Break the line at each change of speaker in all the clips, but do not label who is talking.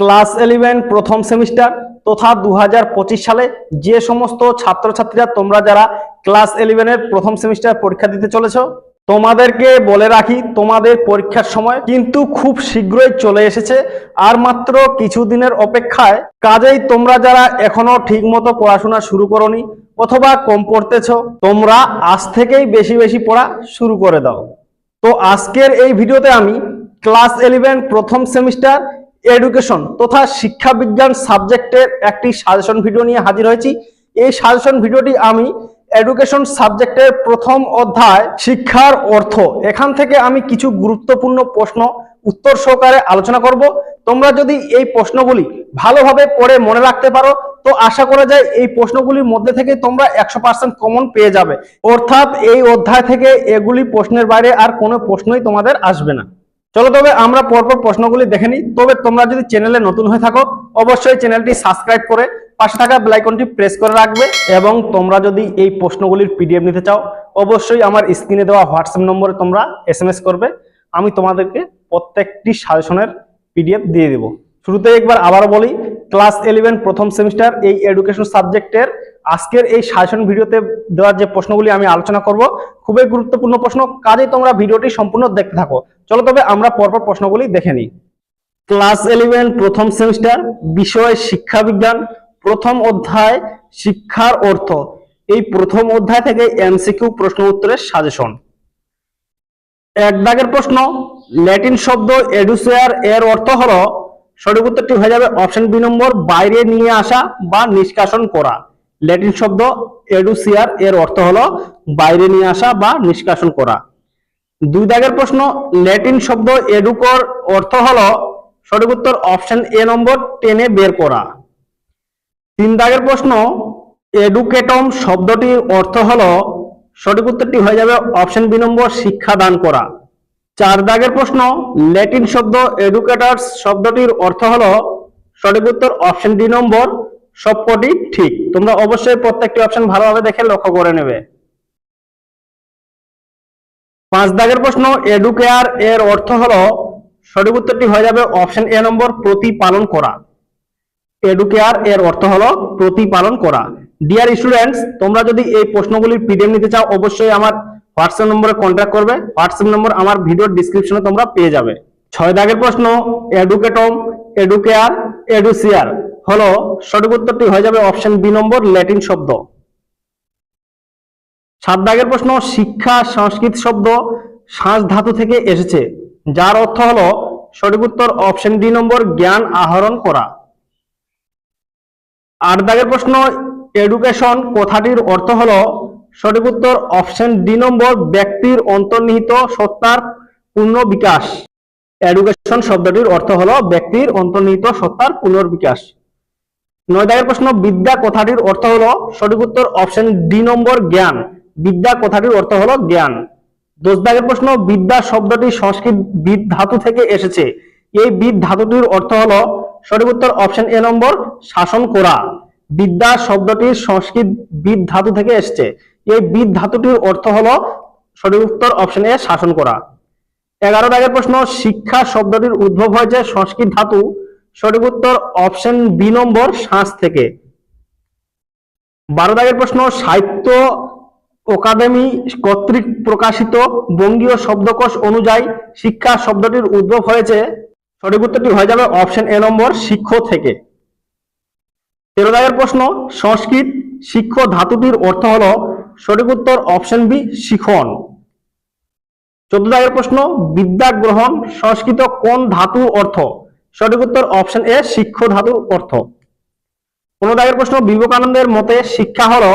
Class eleven প্রথম semester তথা দু হাজার পঁচিশ সালে যে সমস্ত ছাত্রছাত্রীরা তোমরা যারা ক্লাস ইলেভেনের প্রথম সেমিস্টার পরীক্ষা দিতে চলেছো, তোমাদেরকে বলে রাখি তোমাদের পরীক্ষার সময় কিন্তু খুব শীঘ্রই চলে এসেছে। আর মাত্র কিছুদিনের অপেক্ষায় কাজেই তোমরা যারা এখনও ঠিকমতো পড়াশোনা শুরু করনি অথবা কম পড়তেছ, তোমরা আজ থেকেই বেশি বেশি পড়া শুরু করে দাও। তো আজকের এই ভিডিওতে আমি ক্লাস ইলেভেন প্রথম সেমিস্টার এডুকেশন তথা শিক্ষা বিজ্ঞান সাবজেক্টের একটি সাজেশন ভিডিও নিয়ে হাজির হয়েছি। এই সাজেশন ভিডিওটি আমি এডুকেশন সাবজেক্টের প্রথম অধ্যায়, শিক্ষার অর্থ, এখান থেকে আমি কিছু গুরুত্বপূর্ণ প্রশ্ন উত্তর সহকারে আলোচনা করব। তোমরা যদি এই প্রশ্নগুলি ভালোভাবে পড়ে মনে রাখতে পারো, তো আশা করা যায় এই প্রশ্নগুলির মধ্যে থেকে তোমরা একশো পার্সেন্ট কমন পেয়ে যাবে। অর্থাৎ এই অধ্যায় থেকে এগুলি প্রশ্নের বাইরে আর কোনো প্রশ্নই তোমাদের আসবে না। চলো তবে আমরা পরপর প্রশ্নগুলি দেখে নিই। তবে তোমরা যদি চ্যানেলে নতুন হয়ে থাকো, অবশ্যই চ্যানেলটি সাবস্ক্রাইব করে পাশে থাকা বেল আইকনটি প্রেস করে রাখবে এবং তোমরা যদি এই প্রশ্নগুলির পিডিএফ নিতে চাও, অবশ্যই আমার স্ক্রিনে দেওয়া হোয়াটসঅ্যাপ নম্বরে তোমরা এস করবে। আমি তোমাদেরকে প্রত্যেকটি সাজেশনের পিডিএফ দিয়ে দেবো। শুরুতে একবার আবার বলি ক্লাস ইলেভেন প্রথম সেমিস্টার এই এডুকেশন সাবজেক্টের আজকের এই সাজেশন ভিডিওতে দেওয়ার যে প্রশ্নগুলি আমি আলোচনা করব, খুবই গুরুত্বপূর্ণ প্রশ্ন। কাজেই তোমরা ভিডিওটি সম্পূর্ণ দেখতে থাকো। চলো তবে আমরা পরপর প্রশ্নগুলি দেখে নিই। ক্লাস ইলেভেন প্রথম সেমিস্টার বিষয়, শিক্ষা, বিজ্ঞান, প্রথম অধ্যায়, শিক্ষার অর্থ। এই প্রথম অধ্যায় থেকে এমসিকিউ প্রশ্ন উত্তরের সাজেশন এক দাগের প্রশ্ন, ল্যাটিন শব্দ এডুসেয়ার এর অর্থ হলো, সঠিক উত্তরটি হয়ে যাবে অপশন বি নম্বর, বাইরে নিয়ে আসা বা নিষ্কাশন করা। ল্যাটিন শব্দ এডুসিয়ার এর অর্থ হলো বাইরে নিয়ে আসা বা নিষ্কাশন করা। দুই দাগের প্রশ্ন, ল্যাটিন শব্দ এডুকর অর্থ হলো সঠিক উত্তর অপশন এ নম্বর টেনে বের করা। তিন দাগের প্রশ্ন, এডুকেটম শব্দটির অর্থ হলো সঠিক উত্তরটি হয়ে যাবে অপশন বি নম্বর শিক্ষা দান করা। চার দাগের প্রশ্ন, ল্যাটিন শব্দ এডুকেটার্স শব্দটির অর্থ হলো সঠিক উত্তর অপশন ডি নম্বর সবকটি ঠিক। তোমরা অবশ্যই প্রত্যেকটি অপশন ভালোভাবে দেখে লক্ষ্য করে নেবে। পাঁচ দাগের প্রশ্ন এডুকেয়ার এর অর্থ হলো, সঠিক উত্তরটি হয়ে যাবে অপশন এ নম্বর, প্রতিপালন করা। এডুকেয়ার এর অর্থ হলো, প্রতিপালন করা। ডিয়ার স্টুডেন্টস তোমরা যদি এই প্রশ্নগুলির পিডিএফ নিতে চাও, অবশ্যই আমার হোয়াটসঅ্যাপ নম্বরে কন্ট্যাক্ট করবে। হোয়াটসঅ্যাপ নম্বর আমার ভিডিওর ডিসক্রিপশনে তোমরা পেয়ে যাবে। ছয় দাগের প্রশ্ন এডুকেটম এডুকেয়ার এডুসিয়ার হলো সঠিক উত্তরটি হয়ে যাবে অপশন বি নম্বর, ল্যাটিন শব্দ। সাত দাগের প্রশ্ন, শিক্ষা, সংস্কৃত শব্দ শ্বাস ধাতু থেকে এসেছে। যার অর্থ হলো সঠিক উত্তর অপশন ডি নম্বর, জ্ঞান আহরণ করা। আট দাগের প্রশ্ন, এডুকেশন কথাটির অর্থ হলো সঠিক উত্তর অপশন ডি নম্বর, ব্যক্তির অন্তর্নিহিত সত্তার পূর্ণ বিকাশ এডুকেশন শব্দটির অর্থ হলো ব্যক্তির অন্তর্নিহিত সত্তার পুনর্বিকাশ। নয় দাগের প্রশ্ন, বিদ্যা কথাটির অর্থ হলো, সঠিক উত্তর অপশন ডি নম্বর জ্ঞান। বিদ্যা কথাটির অর্থ হলো জ্ঞান। দশ দাগের প্রশ্ন, বিদ্যা শব্দটি সংস্কৃত বিদ ধাতু থেকে এসেছে। এই বিদ ধাতুটির অর্থ হলো, সঠিক উত্তর অপশন এ নম্বর, শাসন করা। বিদ্যা শব্দটি সংস্কৃত বিদ ধাতু থেকে এসেছে। এই বিদ ধাতুটির অর্থ হলো, সঠিক উত্তর অপশন এ শাসন করা। এগারো দাগের প্রশ্ন, শিক্ষা শব্দটির উদ্ভব হয়েছে সংস্কৃত ধাতু সঠিক উত্তর অপশন বি নম্বর শ্বাস থেকে। বারো দাগের প্রশ্ন, সাহিত্য অকাদেমি কর্তৃক প্রকাশিত বঙ্গীয় শব্দকোষ অনুযায়ী শিক্ষা শব্দটির উদ্ভব হয়েছে। সঠিক উত্তরটি হয়ে যাবে অপশন এ নম্বর শিক্ষ থেকে। তেরো দাগের প্রশ্ন, সংস্কৃত শিক্ষ ধাতুটির অর্থ হলো সঠিক উত্তর অপশন বি শিখন। চোদ্দ দাগের প্রশ্ন, বিদ্যা গ্রহণ সংস্কৃত কোন ধাতু অর্থ? সঠিক উত্তর অপশন এ, শিক্ষ ধাতুর অর্থ। পনেরো দাগের প্রশ্ন, বিবেকানন্দের মতে শিক্ষা হলো,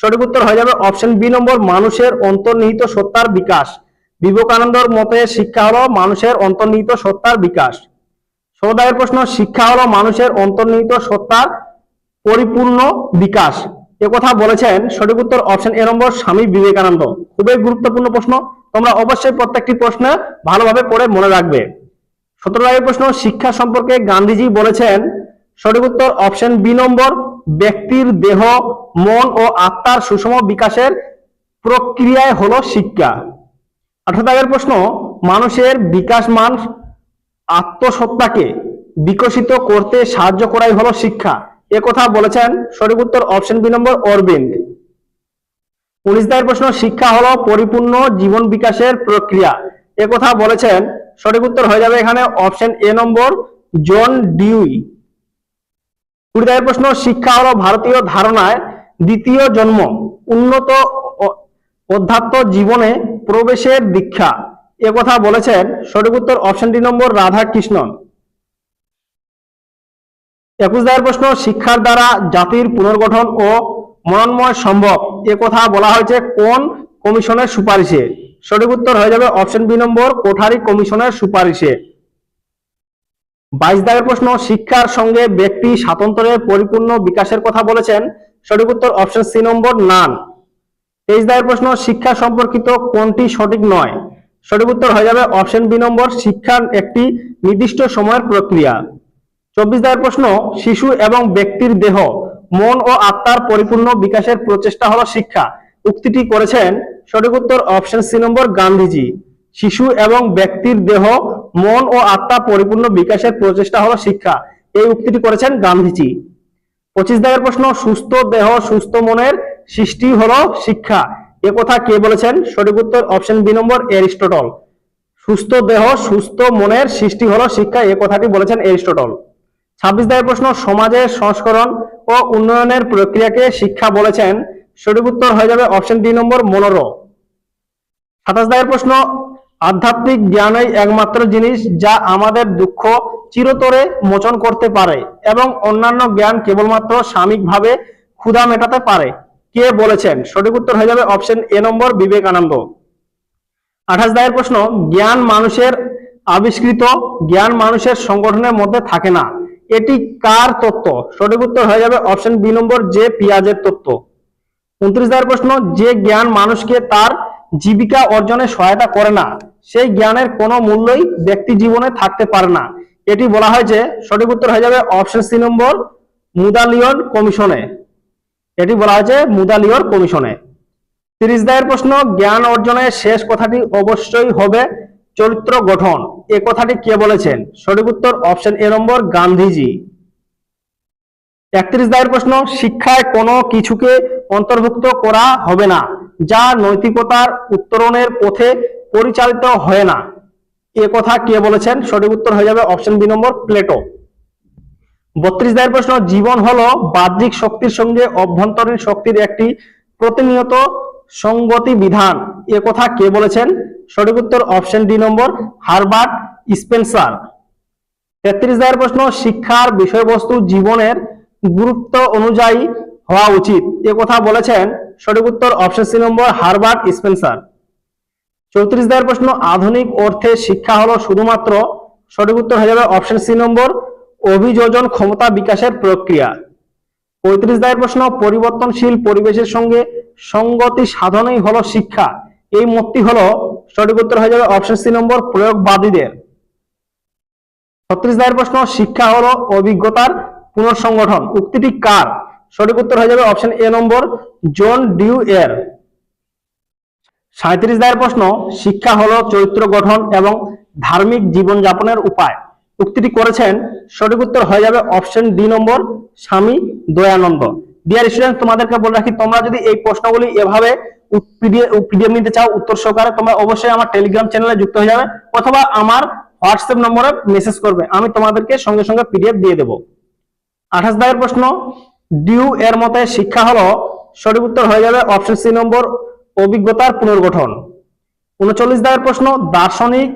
সঠিক উত্তর হয়ে যাবে অপশন বি নম্বর, মানুষের অন্তর্নিহিত সত্তার বিকাশ। বিবেকানন্দর মতে শিক্ষা হলো, মানুষের অন্তর্নিহিত সত্তার বিকাশ। ষোলো দাগের প্রশ্ন, শিক্ষা হলো, মানুষের অন্তর্নিহিত সত্তার পরিপূর্ণ বিকাশ। এ কথা বলেছেন সঠিক উত্তর অপশন এ নম্বর, স্বামী বিবেকানন্দ। খুবই গুরুত্বপূর্ণ প্রশ্ন। তোমরা অবশ্যই প্রত্যেকটি প্রশ্ন ভালোভাবে পড়ে মনে রাখবে। সতেরো দাগের প্রশ্ন, শিক্ষা সম্পর্কে গান্ধীজি বলেছেন, সঠিক উত্তর অপশন বি নম্বর, ব্যক্তির দেহ, মন ও আত্মার সুষম বিকাশের প্রক্রিয়ায় হলো শিক্ষা। আঠারো দাগের প্রশ্ন, মানুষের বিকাশ মান আত্মসত্তাকে বিকশিত করতে সাহায্য করাই হলো শিক্ষা। এ কথা বলেছেন, সঠিক উত্তর অপশন বি নম্বর, অরবিন্দ। উনিশ দায়ের প্রশ্ন, শিক্ষা হলো পরিপূর্ণ জীবন বিকাশের প্রক্রিয়া। এ কথা বলেছেন সঠিক উত্তর হয়ে যাবে এখানে option A number, John Dewey. কুড়ি দায়ের প্রশ্ন, শিক্ষা হলো ভারতীয় ধারণায় দ্বিতীয় জন্ম, উন্নত অধ্যাত্ম জীবনে প্রবেশের দীক্ষা। এ কথা বলেছেন, সঠিক উত্তর অপশন ডি নম্বর রাধা কৃষ্ণন একুশ দায়ের প্রশ্ন, শিক্ষার দ্বারা জাতির পুনর্গঠন ও মনন্ময় সম্ভব। এ কথা বলা হয়েছে কোন কমিশনের সুপারিশে? সঠিক উত্তর হয়ে যাবে অপশন বি নম্বর, কোঠারি কমিশনের সুপারিশে। বাইশ দাগের প্রশ্ন, শিক্ষার সঙ্গে ব্যক্তি স্বাতন্ত্রের পরিপূর্ণ বিকাশের কথা বলেছেন। সঠিক উত্তর অপশন সি নম্বর, নান। তেইশ দাগের প্রশ্ন, শিক্ষা সম্পর্কিত কোনটি সঠিক নয়? সঠিক উত্তর হয়ে যাবে অপশন বি নম্বর, শিক্ষার একটি নির্দিষ্ট সময়ের প্রক্রিয়া। চব্বিশ দাগের প্রশ্ন, শিশু এবং ব্যক্তির দেহ, মন ও আত্মার পরিপূর্ণ বিকাশের প্রচেষ্টা হলো শিক্ষা। উক্তিটি করেছেন সঠিক উত্তর অপশন সি নম্বর গান্ধীজি। শিশু এবং ব্যক্তির দেহ, মন ও আত্মা পরিপূর্ণ বিকাশের প্রচেষ্টা হলো শিক্ষা। এই উক্তিটি করেছেন গান্ধীজি। পঁচিশ দাগের প্রশ্ন, সুস্থ দেহ, সুস্থ মনের সৃষ্টি হলো শিক্ষা। এ কথা কে বলেছেন? সঠিক উত্তর অপশন বি নম্বর এরিস্টটল। সুস্থ দেহ, সুস্থ মনের সৃষ্টি হলো শিক্ষা, এ কথাটি বলেছেন এরিস্টটল। ছাব্বিশ দাগের প্রশ্ন, সমাজের সংস্করণ ও উন্নয়নের প্রক্রিয়াকে শিক্ষা বলেছেন সঠিক উত্তর হয়ে যাবে অপশন ডি নম্বর মনোর। সাতাশ দায়ের প্রশ্ন, আধ্যাত্মিক জ্ঞানই একমাত্র জিনিস যা আমাদের দুঃখ চিরতরে মোচন করতে পারে এবং অন্যান্য জ্ঞান কেবলমাত্র সাময়িকভাবে ক্ষুধা মেটাতে পারে। কে বলেছেন? সঠিক উত্তর হয়ে যাবে অপশন এ নম্বর, বিবেকানন্দ। আঠাশ দায়ের প্রশ্ন, জ্ঞান মানুষের আবিষ্কৃত, জ্ঞান মানুষের সংগঠনের মধ্যে থাকে না। এটি কার তত্ত্ব? সঠিক উত্তর হয়ে যাবে অপশন বি নম্বর, যে পিয়াজের তত্ত্ব। উনত্রিশ দাগের প্রশ্ন, যে জ্ঞান মানুষকে তার জীবিকা অর্জনে সহায়তা করে না, সেই জ্ঞানের কোনো মূল্যই ব্যক্তি জীবনে থাকতে পারে না। এটি বলা হয়েছে সঠিক উত্তর হয়ে যাবে অপশন সি নম্বর, মুদালিয়ন কমিশনে। এটি বলা হয়েছে মুদালিয়র কমিশনে। তিরিশ দায়ের প্রশ্ন, জ্ঞান অর্জনের শেষ কথাটি অবশ্যই হবে চরিত্র গঠন। এ কথাটি কে বলেছেন? সঠিক উত্তর অপশন এ নম্বর, গান্ধীজি। একত্রিশ দায়ের প্রশ্ন, শিক্ষায় কোনো কিছুকে অন্তর্ভুক্ত করা হবে না, যা নৈতিকতার উত্তরণের পথে পরিচালিত হয় না। এ কথা কে বলেছেন? সঠিক উত্তর হয়ে যাবে অপশন বি নম্বর, প্লেটো। বত্রিশ দায়ের প্রশ্ন, জীবন হলো বাহ্যিক শক্তির সঙ্গে অভ্যন্তরীণ শক্তির একটি প্রতিনিয়ত সঙ্গতি বিধান। এ কথা কে বলেছেন? সঠিক উত্তর অপশন ডি নম্বর, হারবার্ট স্পেন্সার। তেত্রিশ দায়ের প্রশ্ন, শিক্ষার বিষয়বস্তু জীবনের গুরুত্ব অনুযায়ী হওয়া উচিত। এ কথা বলেছেন সঠিক উত্তর অপশন সি নম্বর হারবার্ট স্পেন্সার। চৌত্রিশ দায়ের প্রশ্ন, আধুনিক অর্থে শিক্ষা হলো শুধুমাত্র সঠিক উত্তর হয়ে যাবে অপশন সি নম্বর, অভিযোজন ক্ষমতা বিকাশের প্রক্রিয়া। পঁয়ত্রিশ দায়ের প্রশ্ন, পরিবর্তনশীল পরিবেশের সঙ্গে সঙ্গতি সাধনই হলো শিক্ষা। এই মতটি হলো সঠিক উত্তর হয়ে যাবে অপশন সি নম্বর, প্রয়োগবাদীদের। ছত্রিশ দায়ের প্রশ্ন, শিক্ষা হলো অভিজ্ঞতার পুনর্সংগঠন উক্তিটি কার? সঠিক উত্তর হয়ে যাবে option A number, John due এর সাঁত্রিশ দায়ের প্রশ্ন, শিক্ষা হলো চরিত্র গঠন এবং ধার্মিক জীবনযাপনের উপায়। উক্তিটি করেছেন, সঠিক উত্তর হয়ে যাবে অপশন ডি নম্বর, স্বামী দয়ানন্দ। ডিয়ার স্টুডেন্ট তোমাদেরকে বলে রাখি, তোমরা যদি এই প্রশ্নগুলি এভাবে পিডিএফ নিতে চাও, উত্তর সহকারে তোমরা অবশ্যই আমার টেলিগ্রাম চ্যানেলে যুক্ত হয়ে যাবে অথবা আমার হোয়াটসঅ্যাপ নম্বরে মেসেজ করবে। আমি তোমাদেরকে সঙ্গে সঙ্গে পিডিএফ দিয়ে দেবো। আঠাশ দায়ের প্রশ্ন ডিউ এর মতে শিক্ষা হলো সঠিক উত্তর হয়ে যাবে অপশন সি নম্বর, অভিজ্ঞতার পুনর্গঠন। উনচল্লিশ দায়ের প্রশ্ন, দার্শনিক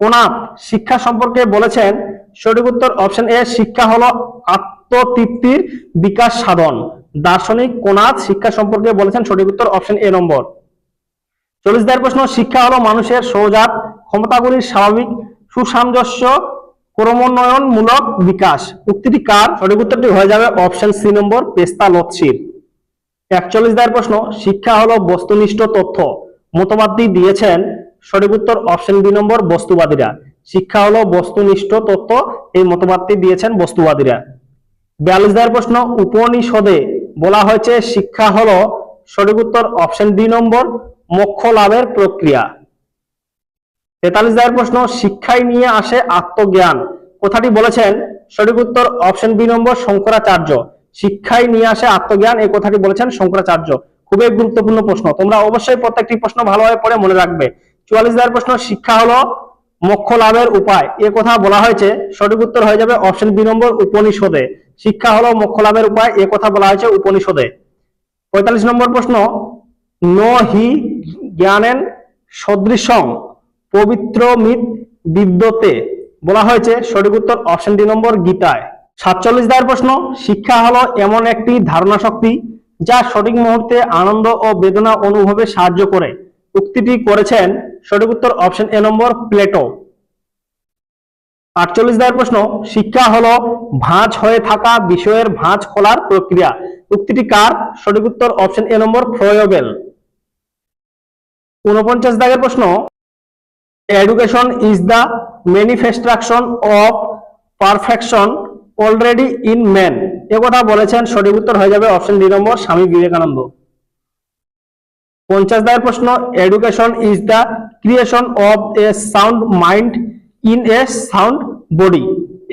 কোনাপ শিক্ষা সম্পর্কে বলেছেন, সঠিক উত্তর অপশন এ, শিক্ষা হলো আত্মতৃপ্তির বিকাশ সাধন। দার্শনিক কোনাথ শিক্ষা সম্পর্কে বলেছেন, সঠিক উত্তর অপশন এ নম্বর। চল্লিশ দায়ের প্রশ্ন, শিক্ষা হলো মানুষের সৌজাত ক্ষমতাগুলির স্বাভাবিক সুসামঞ্জস্য ক্রমোন্নয়নমূলক বিকাশ। উক্তিটি কার? সঠিক উত্তরটি হয়ে যাবে অপশন সি নম্বর, পেস্তা লৎসির একচল্লিশ দায়ের প্রশ্ন, শিক্ষা হলো বস্তুনিষ্ঠ তথ্য। মতবাদটি দিয়েছেন সঠিক উত্তর অপশন বি নম্বর, বস্তুবাদীরা। শিক্ষা হলো বস্তুনিষ্ঠ তথ্য, এই মতবাদটি দিয়েছেন বস্তুবাদীরা। বিয়াল্লিশ দায়ের প্রশ্ন, উপনিষদে বলা হয়েছে শিক্ষা হলো সঠিক উত্তর অপশন ডি নম্বর, মোক্ষ লাভের প্রক্রিয়া। তেতাল্লিশ দায়ের প্রশ্ন শিক্ষায় নিয়ে আসে আত্মজ্ঞান। কথাটি বলেছেন সঠিক উত্তর অপশন বি নম্বর শঙ্করাচার্য। শিক্ষায় নিয়ে আসে আত্মজ্ঞান, এই কথাটি বলেছেন শঙ্করাচার্য। খুবই গুরুত্বপূর্ণ প্রশ্ন। তোমরা অবশ্যই প্রত্যেকটি প্রশ্ন ভালোভাবে পড়ে মনে রাখবে। চুয়াল্লিশ হাজার প্রশ্ন শিক্ষা হলো মোক্ষ লাভের উপায়। এ কথা বলা হয়েছে, সঠিক উত্তর হয়ে যাবে অপশন বি নম্বর উপনিষদে। শিক্ষা হলো মোক্ষ লাভের উপায়, এ কথা বলা হয়েছে উপনিষদে। পঁয়তাল্লিশ নম্বর প্রশ্ন, ন হি জ্ঞানেন সদৃশং। পবিত্র মিত বিদ্যতে বলা হয়েছে সঠিক উত্তর অপশন ডি নম্বর গীতায়। সাতচল্লিশ দায়ের প্রশ্ন, শিক্ষা হলো এমন একটি ধারণা শক্তি যা সঠিক মুহূর্তে আনন্দ ও বেদনা অনুভবে সাহায্য করে। উক্তিটি করেছেন সঠিক উত্তর অপশন এ নম্বর প্লেটো। আটচল্লিশ দায়ের প্রশ্ন, শিক্ষা হলো ভাঁজ হয়ে থাকা বিষয়ের ভাঁজ খোলার প্রক্রিয়া। উক্তিটি কার? সঠিক উত্তর অপশন এ নম্বর ফ্রয়োবেল উনপঞ্চাশ দাগের প্রশ্ন education is the manifestation of perfection already in man এ কথা বলেছেন, সঠিক উত্তর হয়ে যাবে অপশন ডি নম্বর, স্বামী বিবেকানন্দ। পঞ্চাশ দায়ের প্রশ্ন education is the creation of a sound mind in a sound body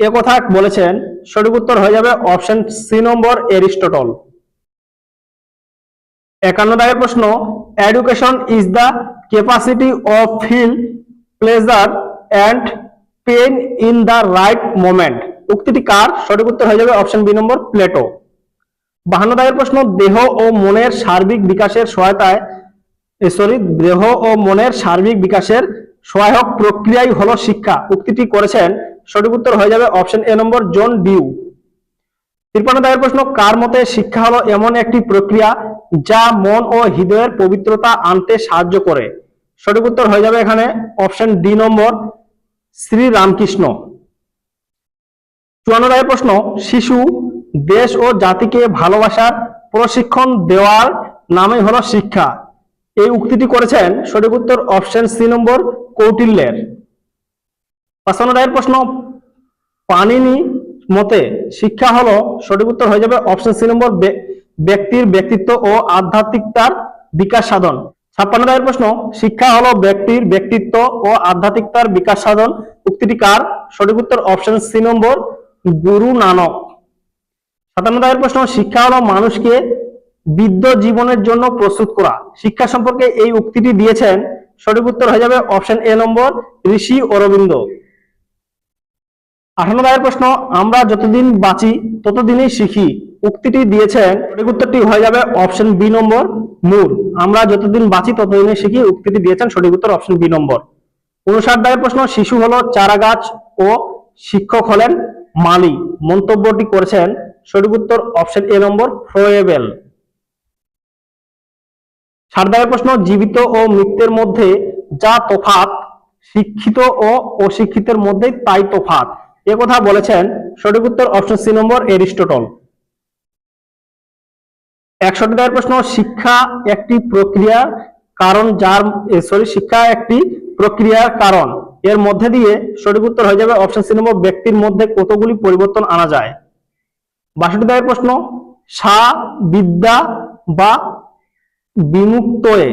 এ কথা বলেছেন, সঠিক উত্তর হয়ে যাবে অপশন সি নম্বর, এরিস্টটল। একান্ন দায়ের প্রশ্ন education is the capacity of feel pleasure and pain in the right moment উক্তিটি কার? সঠিক উত্তর হয়ে যাবে অপশন বি নম্বর প্লেটো বাহান্ন দাগের প্রশ্ন, দেহ ও মনের সার্বিক বিকাশের সহায়তায় সরি দেহ ও মনের সার্বিক বিকাশের সহায়ক প্রক্রিয়াই হলো শিক্ষা। উক্তিটি করেছেন, সঠিক উত্তর হয়ে যাবে option A number John due তিরপান্ন দাগের প্রশ্ন, কার মতে শিক্ষা হলো এমন একটি প্রক্রিয়া যা মন ও হৃদয়ের পবিত্রতা আনতে সাহায্য করে? সঠিক উত্তর হয়ে যাবে এখানে option D number, Shri Ramakrishna. চুয়ান্ন দাগের প্রশ্ন, শিশু, দেশ ও জাতিকে ভালোবাসার প্রশিক্ষণ দেওয়ার নামই হলো শিক্ষা। এই উক্তিটি করেছেন সঠিক উত্তর অপশন সি নম্বর, কৌটিল্যের। পাঁচান্ন দাগের প্রশ্ন পানিনি মতে শিক্ষা হলো, সঠিক উত্তর হয়ে যাবে অপশন সি নম্বর ব্যক্তির ব্যক্তিত্ব ও আধ্যাত্মিকতার বিকাশ সাধন। ছাপ্পান্ন দাগের প্রশ্ন, শিক্ষা হলো ব্যক্তির ব্যক্তিত্ব ও আধ্যাত্মিকতার বিকাশ সাধন। উক্তিটি কার? সঠিক উত্তর অপশন সি নম্বর, গুরু নানক। সাতান্ন দাগের প্রশ্ন, শিক্ষা হলো মানুষকে বিদ্য জীবনের জন্য প্রস্তুত করা। শিক্ষা সম্পর্কে এই উক্তিটি দিয়েছেন, সঠিক উত্তর হয়ে যাবে অপশন এ নম্বর, ঋষি অরবিন্দ। আঠান্ন দাগের প্রশ্ন, আমরা যতদিন বাঁচি, ততদিনই শিখি। উক্তিটি দিয়েছেন, সঠিক উত্তরটি হয়ে যাবে অপশন বি নম্বর, মূল। আমরা যতদিন বাঁচি ততদিনই শিখি, উক্তিটি দিয়েছেন সঠিক উত্তর অপশন বি নম্বর। উনষাট দাগের প্রশ্ন, শিশু হলো চারা গাছ ও শিক্ষক হলেন মালি। মন্তব্যটি করেছেন সঠিক উত্তর অপশন এ নম্বর, ফ্রোয়েবেল। দাগের প্রশ্ন, জীবিত ও মৃত্যুর মধ্যে যা তফাত শিক্ষিত ও অশিক্ষিতের মধ্যে তাই তফাত কথা বলেছেন সঠিক উত্তর অপশন সি নম্বর, এরিস্টটল। একষট্টি দাগের প্রশ্ন, শিক্ষা একটি প্রক্রিয়া কারণ যার সরি শিক্ষা একটি প্রক্রিয়ার কারণ। এর মধ্যে দিয়ে সঠিক উত্তর হয়ে যাবে অপশন সি নম্বর ব্যক্তির মধ্যে কতগুলি পরিবর্তন আনা যায়। বাষট্টি দাগের প্রশ্ন, সা, বিদ্যা বা বিমুক্তয়ে।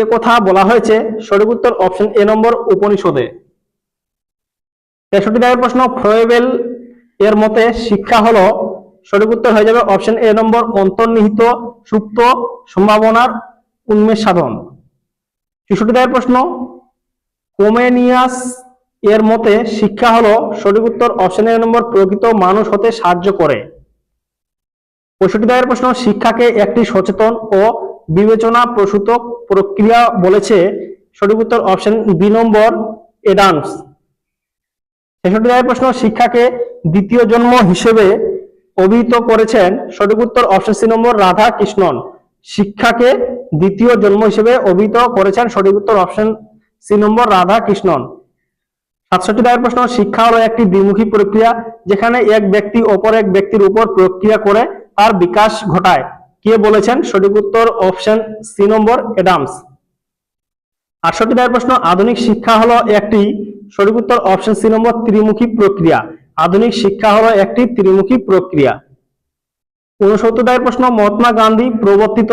এ কথা বলা হয়েছে, সঠিক উত্তর অপশন এ নম্বর উপনিষদে। তেষট্টি দাগের প্রশ্ন, ফ্রয়েবেল এর মতে শিক্ষা হলো সঠিক উত্তর হয়ে যাবে অপশন এ নম্বর, অন্তর্নিহিত সুপ্ত সম্ভাবনার উন্মেষ সাধন। চৌষট্টি দাগের প্রশ্ন, কোমেনিয়াস এর মতে শিক্ষা হলো সঠিক উত্তর অপশন এ নম্বর, প্রকৃত মানুষ হতে সাহায্য করে। পঁয়ষট্টি দাগের প্রশ্ন, শিক্ষাকে একটি সচেতন ও বিবেচনা প্রসূত প্রক্রিয়া বলেছে। সঠিক উত্তর অপশন বি নম্বর এডান্স ছেষট্টি দায়ের প্রশ্ন, শিক্ষাকে দ্বিতীয় জন্ম হিসেবে অভিহিত করেছেন সঠিক উত্তর অপশন সি নম্বর রাধা কৃষ্ণন। শিক্ষাকে দ্বিতীয় জন্ম হিসেবে অভিহিত করেছেন সঠিক উত্তর অপশন সি নম্বর রাধা কৃষ্ণন। সাতষট্টি দাগের প্রশ্ন, শিক্ষা হলো একটি দ্বিমুখী প্রক্রিয়া যেখানে এক ব্যক্তি অপর এক ব্যক্তির উপর প্রক্রিয়া করে তার বিকাশ ঘটায়। কে বলেছেন? সঠিক উত্তর অপশন সি নম্বর এডামস আটষট্টি দাগের প্রশ্ন, আধুনিক শিক্ষা হলো একটি সঠিক উত্তর অপশন সি নম্বর ত্রিমুখী প্রক্রিয়া। আধুনিক শিক্ষা হলো একটি ত্রিমুখী প্রক্রিয়া। উনসত্তর প্রশ্ন, মহাত্মা গান্ধী প্রবর্তিত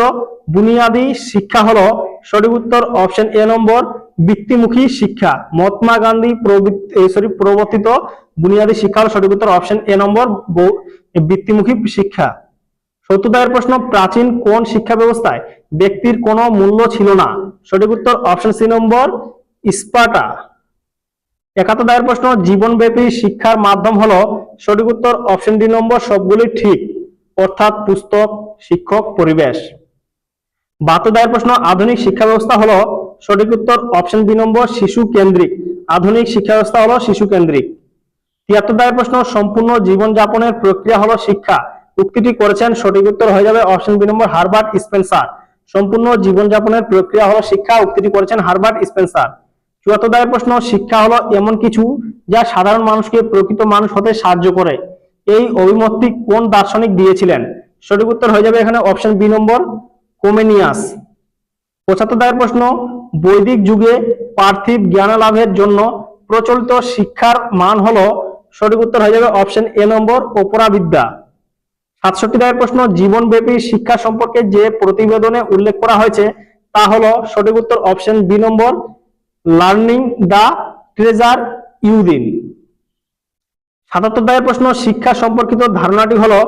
বুনিয়াদী শিক্ষা হলো সঠিক উত্তর অপশন এ নম্বর বৃত্তিমুখী শিক্ষা। মহাত্মা গান্ধী সরি প্রবর্তিত বুনিয়াদী শিক্ষা হলো সঠিক উত্তর অপশন এ নম্বর বৃত্তিমুখী শিক্ষা। সত্তর দাগের প্রশ্ন, প্রাচীন কোন শিক্ষা ব্যবস্থায় ব্যক্তির কোনো মূল্য ছিল না? সঠিক উত্তর অপশন সি নম্বর স্পার্টা একাত্তর দাগের প্রশ্ন, জীবনব্যাপী শিক্ষার মাধ্যম হলো সঠিক উত্তর অপশন ডি নম্বর, সবগুলি ঠিক, অর্থাৎ পুস্তক, শিক্ষক, পরিবেশ। বাহাত্তর দায়ের প্রশ্ন, আধুনিক শিক্ষা ব্যবস্থা হলো সঠিক উত্তর অপশন বি নম্বর, শিশু কেন্দ্রিক। আধুনিক শিক্ষা ব্যবস্থা হলো শিশু কেন্দ্রিক। তিয়াত্তর দায়ের প্রশ্ন, সম্পূর্ণ জীবনযাপনের প্রক্রিয়া হলো শিক্ষা। উক্তিটি করেছেন, সঠিক উত্তর হয়ে যাবে option B number Herbert Spencer. সম্পূর্ণ জীবনযাপনের প্রক্রিয়া হলো শিক্ষা। উক্তিটি করেছেন হারবার্ট স্পেন্সার। চুয়াত্তর প্রশ্ন, শিক্ষা হলো এমন কিছু যা সাধারণ মানুষকে প্রকৃত মানুষ হতে সাহায্য করে। এই অভিমতটি কোন দার্শনিক দিয়েছিলেন? সঠিক উত্তর হয়ে যাবে এখানে অপশন বি নম্বর, কোমেনিয়াস। পঁচাত্তর দাগের প্রশ্ন, বৈদিক যুগে পার্থিব জ্ঞান লাভের জন্য প্রচলিত শিক্ষার মান হলো, সঠিক উত্তর হয়ে যাবে অপশন এ নম্বর অপরাবিদ্যা সাতষট্টি দায়ের প্রশ্ন, জীবনব্যাপী শিক্ষা সম্পর্কে যে প্রতিবেদনে উল্লেখ করা হয়েছে, তা হলো সঠিক উত্তর option B number learning the treasure within সাতাত্তর দাগের প্রশ্ন, শিক্ষা সম্পর্কিত ধারণাটি হলো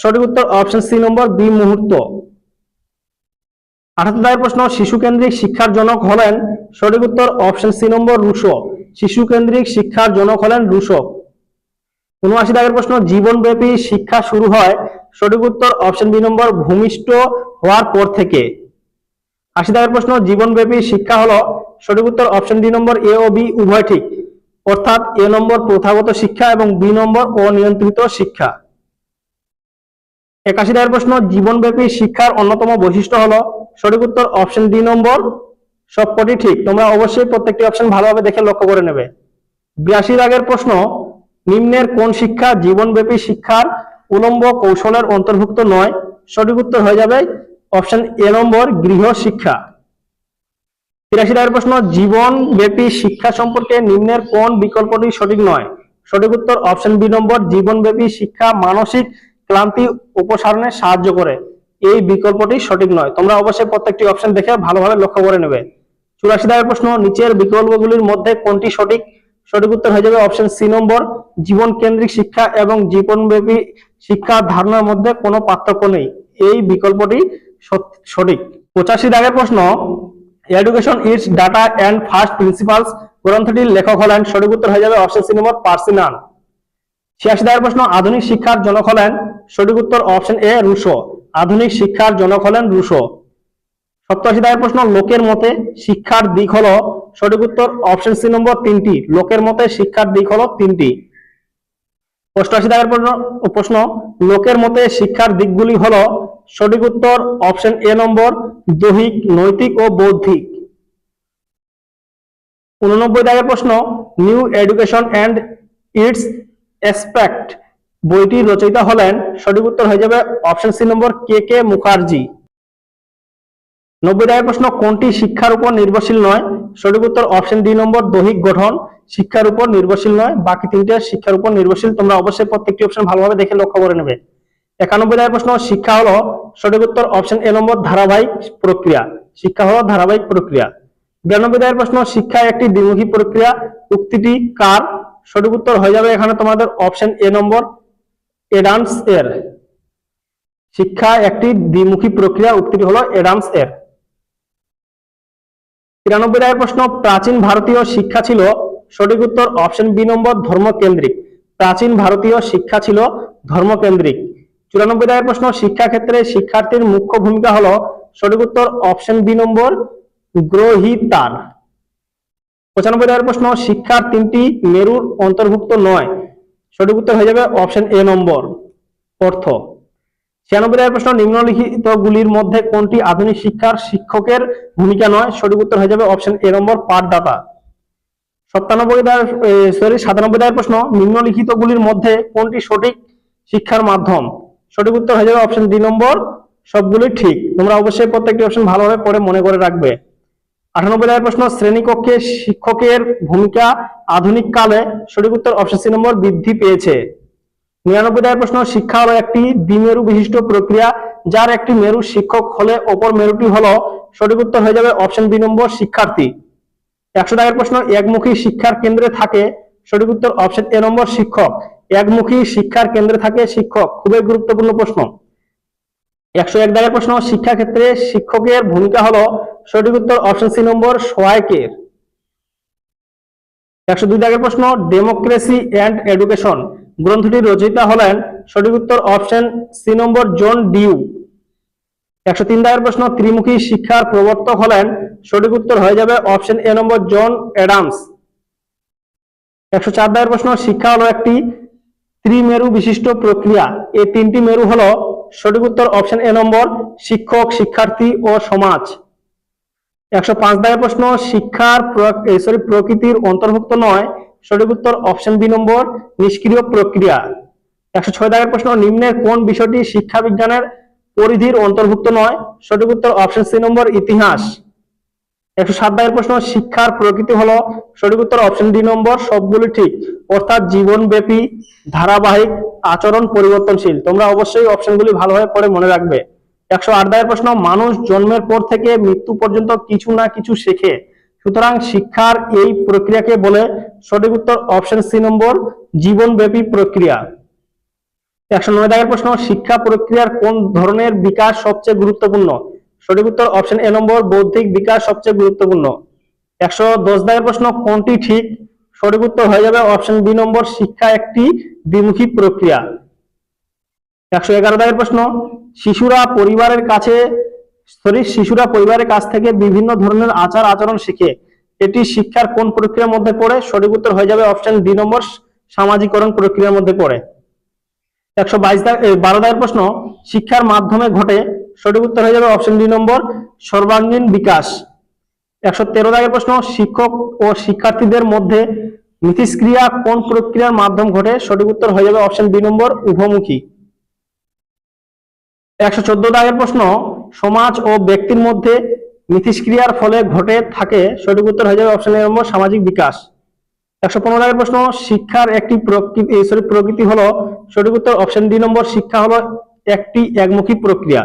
সঠিক উত্তর অপশন সি নম্বর বি মুহূর্ত। আঠাত্তর দাগের প্রশ্ন শিশু কেন্দ্রিক শিক্ষার জনক হলেন সঠিক উত্তর অপশন সি নম্বর রুশো। শিশু কেন্দ্রিক শিক্ষার জনক হলেন রুশো। উনআশি দাগের প্রশ্ন, জীবনব্যাপী শিক্ষা শুরু হয় সঠিক উত্তর অপশন বি নম্বর ভূমিষ্ঠ হওয়ার পর থেকে। আশি দাগের প্রশ্ন, জীবনব্যাপী শিক্ষা হলো সঠিক উত্তর অপশন ডি নম্বর এ ও বি উভয় ঠিক। অর্থাৎ এ নম্বর প্রথাগত শিক্ষা এবং বি নম্বর অনিয়ন্ত্রিত শিক্ষা। একাশি দাগের প্রশ্ন, জীবনব্যাপী শিক্ষার অন্যতম বৈশিষ্ট্য হলো, সঠিক উত্তর অপশন ডি নম্বর সবকটি ঠিক। তোমরা অবশ্যই প্রত্যেকটি অপশন ভালোভাবে দেখে লক্ষ্য করে নেবে। বিরাশি দাগের প্রশ্ন, নিম্নের কোন শিক্ষা জীবনব্যাপী শিক্ষার উলম্ব কৌশলের অন্তর্ভুক্ত নয়? সঠিক উত্তর হয়ে যাবে অপশন এ নম্বর গৃহ শিক্ষা। তিরাশি দাগের প্রশ্ন, জীবনব্যাপী শিক্ষা সম্পর্কে নিম্নের কোন বিকল্পটি সঠিক নয়? সঠিক উত্তর অপশন বি নম্বর, জীবনব্যাপী শিক্ষা মানসিক ক্লান্তি উপসারণে সাহায্য করে। এই বিকল্পটি সঠিক নয়। তোমরা অবশ্যই প্রত্যেকটি অপশন দেখে ভালোভাবে লক্ষ্য করে নেবে। চুরাশি দাগের প্রশ্ন, নিচের বিকল্পগুলির মধ্যে কোনটি সঠিক? সঠিক উত্তর হয়ে যাবে অপশন সি নম্বর জীবন কেন্দ্রিক শিক্ষা এবং জীবনব্যাপী শিক্ষা ধারণার মধ্যে কোনো পার্থক্য নেই। এই বিকল্পটি সঠিক। পঁচাশি দাগের প্রশ্ন education its data and first principles গ্রন্থটির লেখক হলেন সঠিক উত্তর হয়ে যাবে অপশন সি নম্বর পার্সিনান। ছিয়াশি দাগের প্রশ্ন, আধুনিক শিক্ষার জনক হলেন সঠিক উত্তর অপশন এ রুশো। আধুনিক শিক্ষার জনক হলেন রুশো। সপ্তাশি দাগের প্রশ্ন, লোকের মতে শিক্ষার দিক হলো সঠিক উত্তর অপশন সি নম্বর তিনটি। লোকের মতে শিক্ষার দিক হলো তিনটি। অষ্টআশি দাগের প্রশ্ন, লোকের মতে শিক্ষার দিকগুলি হলো সঠিক উত্তর অপশন এ নম্বর, দৈহিক, নৈতিক ও বৌদ্ধিক। উননব্বই দাগের প্রশ্ন, new education and its aspect বইটির রচয়িতা হলেন, সঠিক উত্তর হয়ে যাবে option C number, K K Mukherjee. নব্বই দাগের প্রশ্ন, কোনটি শিক্ষার উপর নির্ভরশীল নয়? সঠিক উত্তর অপশন ডি নম্বর, দৈহিক গঠন, শিক্ষার উপর নির্ভরশীল নয়। বাকি তিনটে শিক্ষার উপর নির্ভরশীল, তোমরা অবশ্যই প্রত্যেকটি অপশন ভালোভাবে দেখে লক্ষ্য করে নেবে। একানব্বই দাগের প্রশ্ন, শিক্ষা হলো সঠিক উত্তর অপশন এ নম্বর ধারাবাহিক প্রক্রিয়া। শিক্ষা হলো ধারাবাহিক প্রক্রিয়া। বিরানব্বই দাগের প্রশ্ন শিক্ষা একটি দ্বিমুখী প্রক্রিয়া, উক্তিটি কার? সঠিক উত্তর হয়ে যাবে এখানে তোমাদের অপশন এ নম্বর এডামস এর। শিক্ষা একটি দ্বিমুখী প্রক্রিয়া, উক্তিটি হলো এডামস এর। তিরানব্বই দাগের প্রশ্ন, প্রাচীন ভারতীয় শিক্ষা ছিল সঠিক উত্তর অপশন বি নম্বর ধর্মকেন্দ্রিক। প্রাচীন ভারতীয় শিক্ষা ছিল ধর্মকেন্দ্রিক। চুরানব্বই দাগের প্রশ্ন শিক্ষা ক্ষেত্রে শিক্ষার্থীর মুখ্য ভূমিকা হলো সঠিক উত্তর অপশন বি নম্বর, গ্রহিতার। পঁচানব্বই দাগের প্রশ্ন, শিক্ষার তিনটি মেরুর অন্তর্ভুক্ত নয়, সঠিক উত্তর হয়ে যাবে অপশন এ নম্বর। অর্থ, ছিয়ানব্বই দাগের প্রশ্ন নিম্নলিখিত গুলির মধ্যে কোনটি আধুনিক শিক্ষার শিক্ষকের ভূমিকা নয়, সঠিক উত্তর হয়ে যাবে অপশন এ নম্বর, পাঠদাতা। সত্তানব্বই দাগের সরি, সাতানব্বই দাগের প্রশ্ন নিম্নলিখিত গুলির মধ্যে কোনটি সঠিক শিক্ষার মাধ্যম? সঠিক উত্তর হয়ে যাবে অপশন ডি নম্বর। সবগুলি ঠিক। তোমরা অবশ্যই প্রত্যেকটি অপশন ভালোভাবে পড়ে মনে করে রাখবে। আটানব্বই দাগের প্রশ্ন, শ্রেণীকক্ষে শিক্ষকের ভূমিকা আধুনিক কালে। সঠিক উত্তর অপশন সি নম্বর, বৃদ্ধি পেয়েছে। নিরানব্বই দাগের প্রশ্ন শিক্ষা হলো একটি দ্বিমেরু বিশিষ্ট প্রক্রিয়া, যার একটি মেরু শিক্ষক হলে অপর মেরুটি হলো, সঠিক উত্তর হয়ে যাবে অপশন বি নম্বর, শিক্ষার্থী। একশো দাগের প্রশ্ন, একমুখী শিক্ষার কেন্দ্রে থাকে। সঠিক উত্তর অপশন এ নম্বর, শিক্ষক। একমুখী শিক্ষার কেন্দ্রে থাকে শিক্ষক। খুবই গুরুত্বপূর্ণ প্রশ্ন। একশো এক দাগের প্রশ্ন শিক্ষা ক্ষেত্রে শিক্ষকের ভূমিকা হলো সঠিক উত্তর অপশন সি নম্বর সহায়কের একশো দুই দাগের প্রশ্ন, ডেমোক্রেসি অ্যান্ড এডুকেশন। গ্রন্থটির রচয়িতা হলেন সঠিক উত্তর option C number John Dewey. একশো তিন দাগের প্রশ্ন, ত্রিমুখী শিক্ষার প্রবর্তক হলেন সঠিক উত্তর হয়ে যাবে option A number John Adams. একশো চার দাগের প্রশ্ন, শিক্ষা হলো একটি ত্রিমেরু বিশিষ্ট প্রক্রিয়া। এই তিনটি মেরু হলো সঠিক উত্তর অপশন এ নম্বর, শিক্ষক, শিক্ষার্থী ও সমাজ। একশো পাঁচ দাগের প্রশ্ন, শিক্ষার সরি প্রকৃতির অন্তর্ভুক্ত নয়। সঠিক উত্তর অপশন বি নম্বর, নিষ্ক্রিয় প্রক্রিয়া। একশো ছয় দাগের প্রশ্ন, নিম্নের কোন বিষয়টি শিক্ষা বিজ্ঞানের পরিধির অন্তর্ভুক্ত নয়? সঠিক উত্তর অপশন সি নম্বর, ইতিহাস। একশো সাত দাগের প্রশ্ন, শিক্ষার প্রকৃতি হলো সঠিক উত্তর অপশন ডি নম্বর, সবগুলি ঠিক। অর্থাৎ জীবনব্যাপী, ধারাবাহিক, আচরণ পরিবর্তনশীল। তোমরা অবশ্যই অপশনগুলি ভালোভাবে পড়ে মনে রাখবে। একশো আট দাগের প্রশ্ন, মানুষ জন্মের পর থেকে মৃত্যু পর্যন্ত কিছু না কিছু শেখে। সুতরাং শিক্ষার এই প্রক্রিয়াকে বলে সঠিক উত্তর অপশন সি নম্বর, জীবনব্যাপী প্রক্রিয়া। একশো নয় দাগের প্রশ্ন, শিক্ষা প্রক্রিয়ার কোন ধরনের বিকাশ সবচেয়ে গুরুত্বপূর্ণ? সঠিক উত্তর অপশন এ নম্বর, বৌদ্ধিক বিকাশ সবচেয়ে গুরুত্বপূর্ণ। একশো দশ দাগের প্রশ্ন কোনটি ঠিক? সঠিক উত্তর হয়ে যাবে অপশন বি নম্বর, শিক্ষা একটি দ্বিমুখী প্রক্রিয়া। একশো এগারো দাগের প্রশ্ন, শিশুরা পরিবারের কাছে সরি শিশুরা পরিবারের কাছ থেকে বিভিন্ন ধরনের আচার আচরণ শিখে। এটি শিক্ষার কোন প্রক্রিয়ার মধ্যে পড়ে? সঠিক উত্তর হয়ে যাবে অপশন ডি নম্বর, সামাজিকরণ প্রক্রিয়ার মধ্যে পড়ে। একশো বাইশ বারো দাগের প্রশ্ন, শিক্ষার মাধ্যমে ঘটে সঠিক উত্তর হয়ে যাবে অপশন ডি নম্বর, সর্বাঙ্গীন বিকাশ। একশো তেরো দাগের প্রশ্ন, শিক্ষক ও শিক্ষার্থীদের মধ্যে মিথস্ক্রিয়া কোন প্রক্রিয়ার মাধ্যম ঘটে? সঠিক উত্তর হয়ে যাবে অপশন বি নম্বর, উভমুখী। একশো চোদ্দ দাগের প্রশ্ন, সমাজ ও ব্যক্তির মধ্যে মিথস্ক্রিয়ার ফলে ঘটে থাকে? সঠিক উত্তর হয়ে যাবে অপশন নম্বর, সামাজিক বিকাশ। একশো পনেরো দাগের প্রশ্ন, শিক্ষার একটি প্রকৃতি প্রকৃতি হলো, সঠিক উত্তর অপশন ডি নম্বর, শিক্ষা হলো একটি একমুখী প্রক্রিয়া।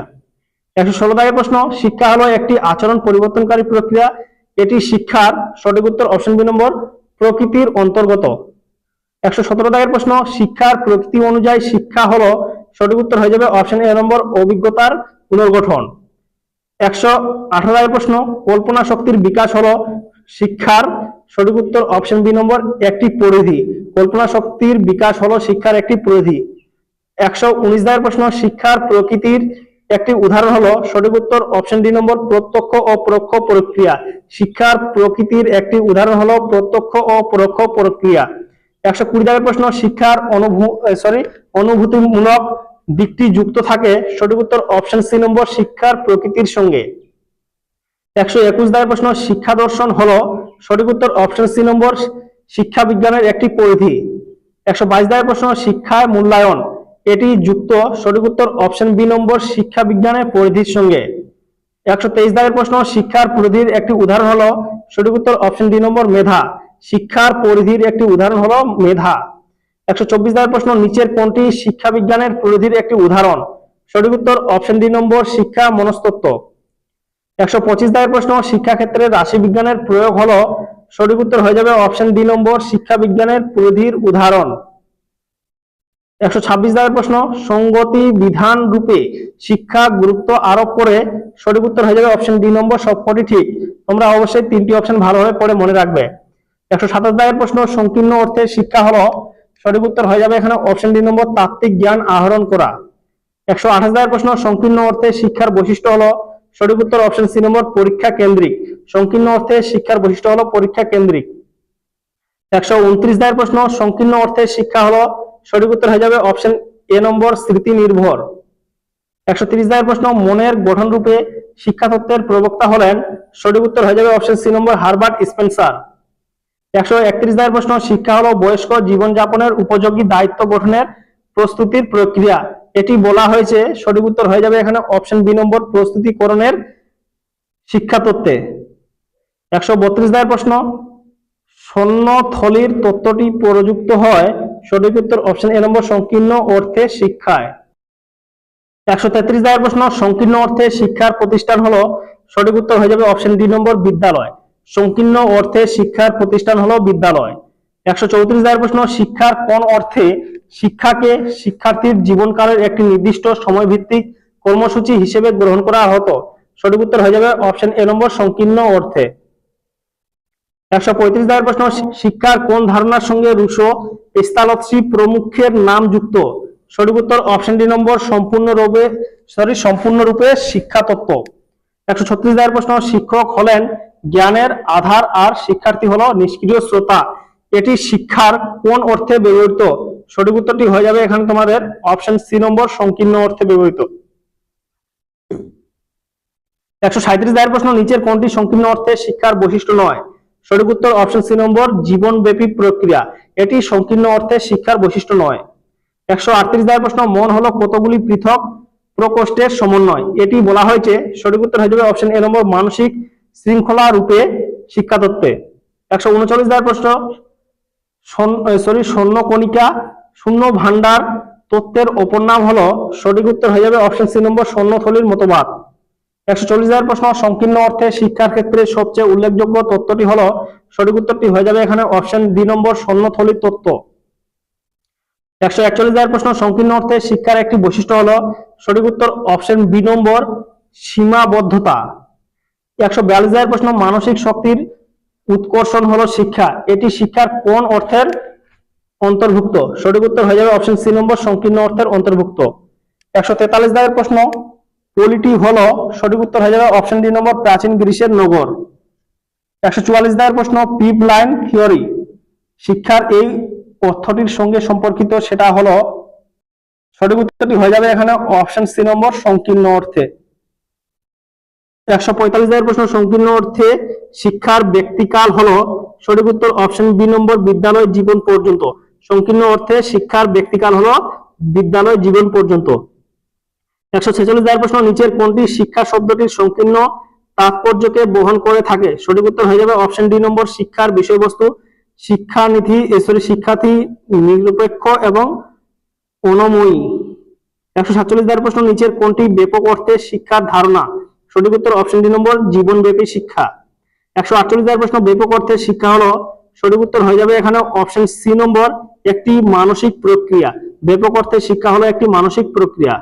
একশো ষোলো প্রশ্ন, শিক্ষা হলো একটি আচরণ পরিবর্তনকারী প্রক্রিয়া। এটি শিক্ষার সঠিক উত্তর অপশন বি নম্বর, প্রকৃতির অন্তর্গত। একশো সতেরো দাগের প্রশ্ন, শিক্ষার প্রকৃতি অনুযায়ী শিক্ষা হলো সঠিক উত্তর হয়ে যাবে অপশন এ নম্বর, অভিজ্ঞতার পুনর্গঠন। একশো আঠারো দাগের প্রশ্ন, কল্পনা শক্তির বিকাশ হলো শিক্ষার সঠিক উত্তর অপশন বি নম্বর, একটি পরিধি। কল্পনা শক্তির বিকাশ হলো শিক্ষার একটি পরিধি। একশো উনিশ দাগের প্রশ্ন, শিক্ষার প্রকৃতির একটি উদাহরণ হলো, সঠিক উত্তর অপশন ডি নম্বর, প্রত্যক্ষ ও পরোক্ষ প্রক্রিয়া। শিক্ষার প্রকৃতির একটি উদাহরণ হলো, প্রত্যক্ষ ও পরোক্ষ প্রক্রিয়া। একশো কুড়ি দাগের প্রশ্ন, শিক্ষার অনুভূ সরি অনুভূতিমূলক দিকটি যুক্ত থাকে, সঠিক উত্তর অপশন সি নম্বর, শিক্ষার প্রকৃতির সঙ্গে। একশো একুশ দাগের প্রশ্ন, শিক্ষা দর্শন হলো, সঠিক উত্তর অপশন সি নম্বর, শিক্ষা বিজ্ঞানের একটি পরিধি। একশো বাইশ দাগের প্রশ্ন শিক্ষার মূল্যায়ন। এটি যুক্ত সঠিক উত্তর অপশন বি নম্বর শিক্ষা বিজ্ঞানের পরিধির সঙ্গে। একশো তেইশ দাগের প্রশ্ন, শিক্ষার পরিধির একটি উদাহরণ হলো, সঠিক উত্তর অপশন ডি নম্বর মেধা। শিক্ষার পরিধির একটি উদাহরণ হলো মেধা। একশো চব্বিশ দাগের প্রশ্ন, নিচের কোনটি শিক্ষা বিজ্ঞানের পরিধির একটি উদাহরণ? সঠিক উত্তর অপশন ডি নম্বর শিক্ষা মনস্তত্ত্ব। একশো পঁচিশ দাগের প্রশ্ন শিক্ষা ক্ষেত্রে রাশি বিজ্ঞানের প্রয়োগ হলো, সঠিক উত্তর হয়ে যাবে অপশন ডি নম্বর শিক্ষা বিজ্ঞানের পরিধির উদাহরণ। একশো ছাব্বিশ দাগের প্রশ্ন, সঙ্গতি বিধান রূপে শিক্ষা গুরুত্ব আরোপ করে সঠিক উত্তর হয়ে যাবে অপশন ডি নম্বর সবকটি ঠিক। তোমরা অবশ্যই তিনটি অপশন ভালোভাবে পড়ে মনে রাখবে। একশো সাতাশ প্রশ্ন, সংকীর্ণ অর্থে শিক্ষা হলো, সঠিক উত্তর হয়ে যাবে এখানে অপশন নম্বর তাত্ত্বিক জ্ঞান আহরণ করা। একশো আঠাশ প্রশ্ন, সংকীর্ণ অর্থে শিক্ষার বৈশিষ্ট্য হলো, সঠিক উত্তর অপশন সি নম্বর পরীক্ষা কেন্দ্রিক। সংকীর্ণ অর্থে শিক্ষার বৈশিষ্ট্য হলো, পরীক্ষা কেন্দ্রিক। একশো উনত্রিশ দাগের প্রশ্ন, সংকীর্ণ অর্থে শিক্ষা হলো সঠিক উত্তর হয়ে যাবে অপশন এ নম্বর, স্মৃতি নির্ভর। একশো তিরিশ দাগের প্রশ্ন, মনের গঠন রূপে শিক্ষা তত্ত্বের প্রবক্তা হলেন, সঠিক উত্তর হয়ে যাবে option C number, Herbert Spencer. একশো একত্রিশ দাগের প্রশ্ন, শিক্ষা হলো বয়স্ক জীবনযাপনের উপযোগী দায়িত্ব গঠনের প্রস্তুতির প্রক্রিয়া। এটি বলা হয়েছে, সঠিক উত্তর হয়ে যাবে এখানে অপশন বি নম্বর, প্রস্তুতিকরণের শিক্ষা তত্ত্বে একশো বত্রিশ দাগের প্রশ্ন শূন্য থলির তত্ত্বটি প্রযুক্ত হয় সঠিক উত্তর অপশন এ নম্বর, সংকীর্ণ অর্থে শিক্ষায়। একশো তেত্রিশ দাগের প্রশ্ন, সংকীর্ণ অর্থে শিক্ষার প্রতিষ্ঠান হলো, সঠিক উত্তর হয়ে যাবে অপশন ডি নম্বর, বিদ্যালয়। সংকীর্ণ অর্থে শিক্ষার প্রতিষ্ঠান হলো বিদ্যালয়। একশো চৌত্রিশ দায়ের প্রশ্ন, শিক্ষার কোন অর্থে শিক্ষাকে শিক্ষার্থীর জীবনকালের একটি নির্দিষ্ট সময় ভিত্তিক কর্মসূচি হিসেবে গ্রহণ করা হতো? সঠিক উত্তর হয়ে যাবে অপশন এ নম্বর, সংকীর্ণ অর্থে। একশো পঁয়ত্রিশ দায়ের প্রশ্ন শিক্ষার কোন ধারণার সঙ্গে রুশো পেস্তালত্সি প্রমুখের নাম যুক্ত? সঠিক উত্তর অপশন ডি নম্বর সম্পূর্ণরূপে সরি সম্পূর্ণরূপে শিক্ষা তত্ত্ব। একশো ছত্রিশ দায়ের প্রশ্ন, শিক্ষক হলেন জ্ঞানের আধার আর শিক্ষার্থী হলো নিষ্ক্রিয় শ্রোতা। এটি শিক্ষার কোন অর্থে ব্যবহৃত? সঠিক উত্তরটি হয়ে যাবে এখানে তোমাদের অপশন সি নম্বর, সংকীর্ণ অর্থে ব্যবহৃত। একশো সাঁত্রিশ দায়ের প্রশ্ন, নিচের কোনটি সংকীর্ণ অর্থে শিক্ষার বৈশিষ্ট্য নয়? সঠিক উত্তর অপশন সি নম্বর, জীবনব্যাপী প্রক্রিয়া। এটি সংকীর্ণ অর্থে শিক্ষার বৈশিষ্ট্য নয়। একশো আটত্রিশ দায়ের প্রশ্ন, মন হলো কতগুলি পৃথক প্রকোষ্ঠের সমন্বয়? এটি বলা হয়েছে, সঠিক উত্তর হয়ে যাবে অপশন এ নম্বর, মানসিক শৃঙ্খলা রূপে শিক্ষা তত্ত্বে একশো উনচল্লিশ দায়ের প্রশ্ন সরি শূন্য কণিকা, শূন্য ভান্ডার তত্ত্বের অপর নাম হলো, সঠিক উত্তর হয়ে যাবে অপশন সি নম্বর স্বর্ণথলির মতবাদ। শিক্ষার একটি বৈশিষ্ট্য হলো, সঠিক উত্তর অপশন বি নম্বর সীমাবদ্ধতা। একশো বিয়াল্লিশ প্রশ্ন মানসিক শক্তির উৎকর্ষণ হলো শিক্ষা। এটি শিক্ষার কোন অর্থের অন্তর্ভুক্ত? সঠিক উত্তর হয়ে যাবে অপশন সি নম্বর সংকীর্ণ অর্থের অন্তর্ভুক্ত। একশো তেতাল্লিশ দায়ের প্রশ্ন পলিটি হলো সঠিক উত্তর হয়ে যাবে অপশন ডি নম্বর, প্রাচীন গ্রিসের নগর। একশো চুয়াল্লিশ দায়ের প্রশ্ন, পিপ লাইন থিওরি। শিক্ষার এই অর্থটির সঙ্গে সম্পর্কিত সেটা হলো, সঠিক উত্তরটি হয়ে যাবে এখানে অপশন সি নম্বর, সংকীর্ণ অর্থে। একশো পঁয়তাল্লিশ দায়ের প্রশ্ন, সংকীর্ণ অর্থে শিক্ষার ব্যক্তিকাল হলো, সঠিক উত্তর অপশন বি নম্বর, বিদ্যালয় জীবন পর্যন্ত। সংকীর্ণ অর্থে শিক্ষার ব্যক্তিকাল হলো, বিদ্যালয় জীবন পর্যন্ত। একশো ছেচল্লিশ প্রশ্ন নিচের কোনটি শিক্ষা শব্দটির সংকীর্ণ তাৎপর্যকে বহন করে থাকে? সঠিক উত্তর হয়ে যাবে অপশন ডি নম্বর, শিক্ষার বিষয়বস্তু, শিক্ষানীতি সরি, শিক্ষার্থী, নিরপেক্ষ এবং অনময়ী। একশো সাতচল্লিশ দায়ের প্রশ্ন নিচের কোনটি ব্যাপক অর্থে শিক্ষার ধারণা? সঠিক উত্তর অপশন ডি নম্বর, জীবনব্যাপী শিক্ষা। একশো আটচল্লিশ দায়ের প্রশ্ন ব্যাপক অর্থে শিক্ষা হলো, সঠিক উত্তর হয়ে যাবে এখানে অপশন সি নম্বর, একটি মানসিক প্রক্রিয়া। ব্যাপক অর্থে শিক্ষা হলো একটি মানসিক প্রক্রিয়া।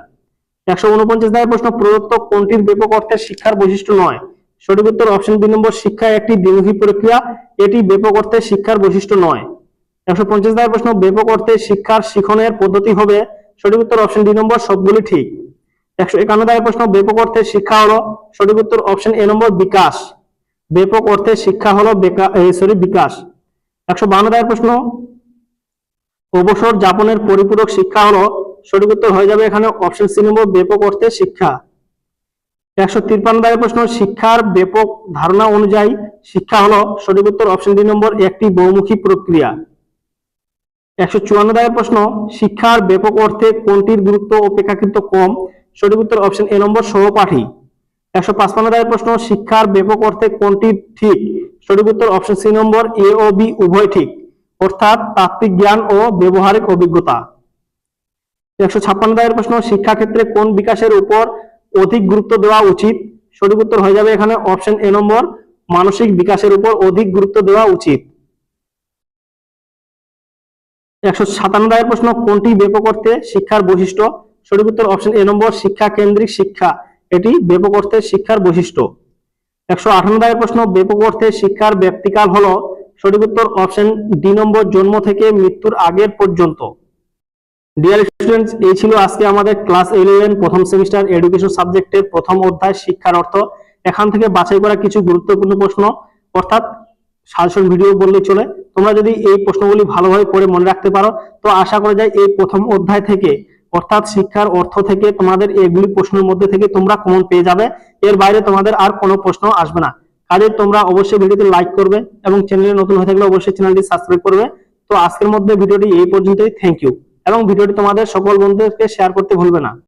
একশো উনপঞ্চাশ দায়ের প্রশ্ন, প্রদত্ত কোনটির ব্যাপক অর্থের শিক্ষার বৈশিষ্ট্য নয়? সঠিক উত্তর অপশন বি নম্বর শিক্ষা একটি দ্বিমুখী প্রক্রিয়া, এটি ব্যাপক অর্থে শিক্ষার বৈশিষ্ট্য নয়। একশো পঞ্চাশ দায়ের প্রশ্ন, ব্যাপক অর্থে শিক্ষার শিখনের পদ্ধতি হবে। সঠিক উত্তর অপশন ডি নম্বর, সবগুলি ঠিক। একশো একান্ন দায়ের প্রশ্ন, ব্যাপক অর্থে শিক্ষা হলো, সঠিক উত্তর অপশন এ নম্বর, বিকাশ। ব্যাপক অর্থে শিক্ষা হলো সরি, বিকাশ। একশো বান্ন দায়ের প্রশ্ন, অবসর যাপনের পরিপূরক শিক্ষা হলো সঠিক উত্তর হয়ে যাবে এখানে অপশন সি নম্বর ব্যাপক অর্থে শিক্ষা। একশো তিরপান্ন দায়ের প্রশ্ন, শিক্ষার ব্যাপক ধারণা অনুযায়ী শিক্ষা হলো সঠিক উত্তর অপশন ডি নম্বর একটি বহুমুখী প্রক্রিয়া। একশো চুয়ান্ন দায়ের প্রশ্ন, শিক্ষার ব্যাপক অর্থে কোনটির গুরুত্ব অপেক্ষাকৃত কম? সঠিক উত্তর অপশন এ নম্বর সহপাঠী। একশো পাঁচপান্ন দায়ের প্রশ্ন, শিক্ষার ব্যাপক অর্থে কোনটি ঠিক? সঠিক উত্তর অপশন সি নম্বর এ ও বি উভয় ঠিক। অর্থাৎ তাত্ত্বিক জ্ঞান ও ব্যবহারিক অভিজ্ঞতা। একশো ছাপ্পান্ন দায়ের প্রশ্ন শিক্ষা ক্ষেত্রে কোন বিকাশের উপর অধিক গুরুত্ব দেওয়া উচিত? সঠিক উত্তর হয়ে যাবে এখানে অপশন এ নম্বর, মানসিক বিকাশের উপর অধিক গুরুত্ব দেওয়া উচিত। একশো সাতান্ন দায়ের প্রশ্ন, কোনটি ব্যাপক অর্থে শিক্ষার বৈশিষ্ট্য? সঠিক উত্তর অপশন এ নম্বর শিক্ষা কেন্দ্রিক শিক্ষা। এটি ব্যাপক অর্থে শিক্ষার বৈশিষ্ট্য। একশো আঠান্ন দায়ের প্রশ্ন, ব্যাপক অর্থে শিক্ষার ব্যক্তিকাল হলো? সঠিক উত্তর অপশন ডি নম্বর, জন্ম থেকে মৃত্যুর আগের পর্যন্ত। ডিয়ার স্টুডেন্টস এই ছিল আজকে আমাদের ক্লাস ইলেভেন প্রথম সেমিস্টার এডুকেশন সাবজেক্টের প্রথম অধ্যায়, শিক্ষার অর্থ। এখান থেকে বাছাই করা কিছু গুরুত্বপূর্ণ প্রশ্ন। অর্থাৎ সাজেশন ভিডিও বললে চলে। তোমরা যদি এই প্রশ্নগুলি ভালোভাবে পড়ে মনে রাখতে পারো, তো আশা করা যায় এই প্রথম অধ্যায় থেকে, অর্থাৎ শিক্ষার অর্থ থেকে তোমাদের এগুলি প্রশ্নের মধ্যে থেকে তোমরা কমন পেয়ে যাবে। এর বাইরে তোমাদের আর কোনো প্রশ্ন আসবে না। কাজে তোমরা অবশ্যই ভিডিওতে লাইক করবে এবং চ্যানেলে নতুন হয়ে থাকলে অবশ্যই চ্যানেলটি সাবস্ক্রাইব করবে। তো আজকের মধ্যে ভিডিওটি এই পর্যন্তই। থ্যাংক ইউ এবং ভিডিওটি তোমাদের সকল বন্ধুদেরকে শেয়ার করতে ভুলবে না।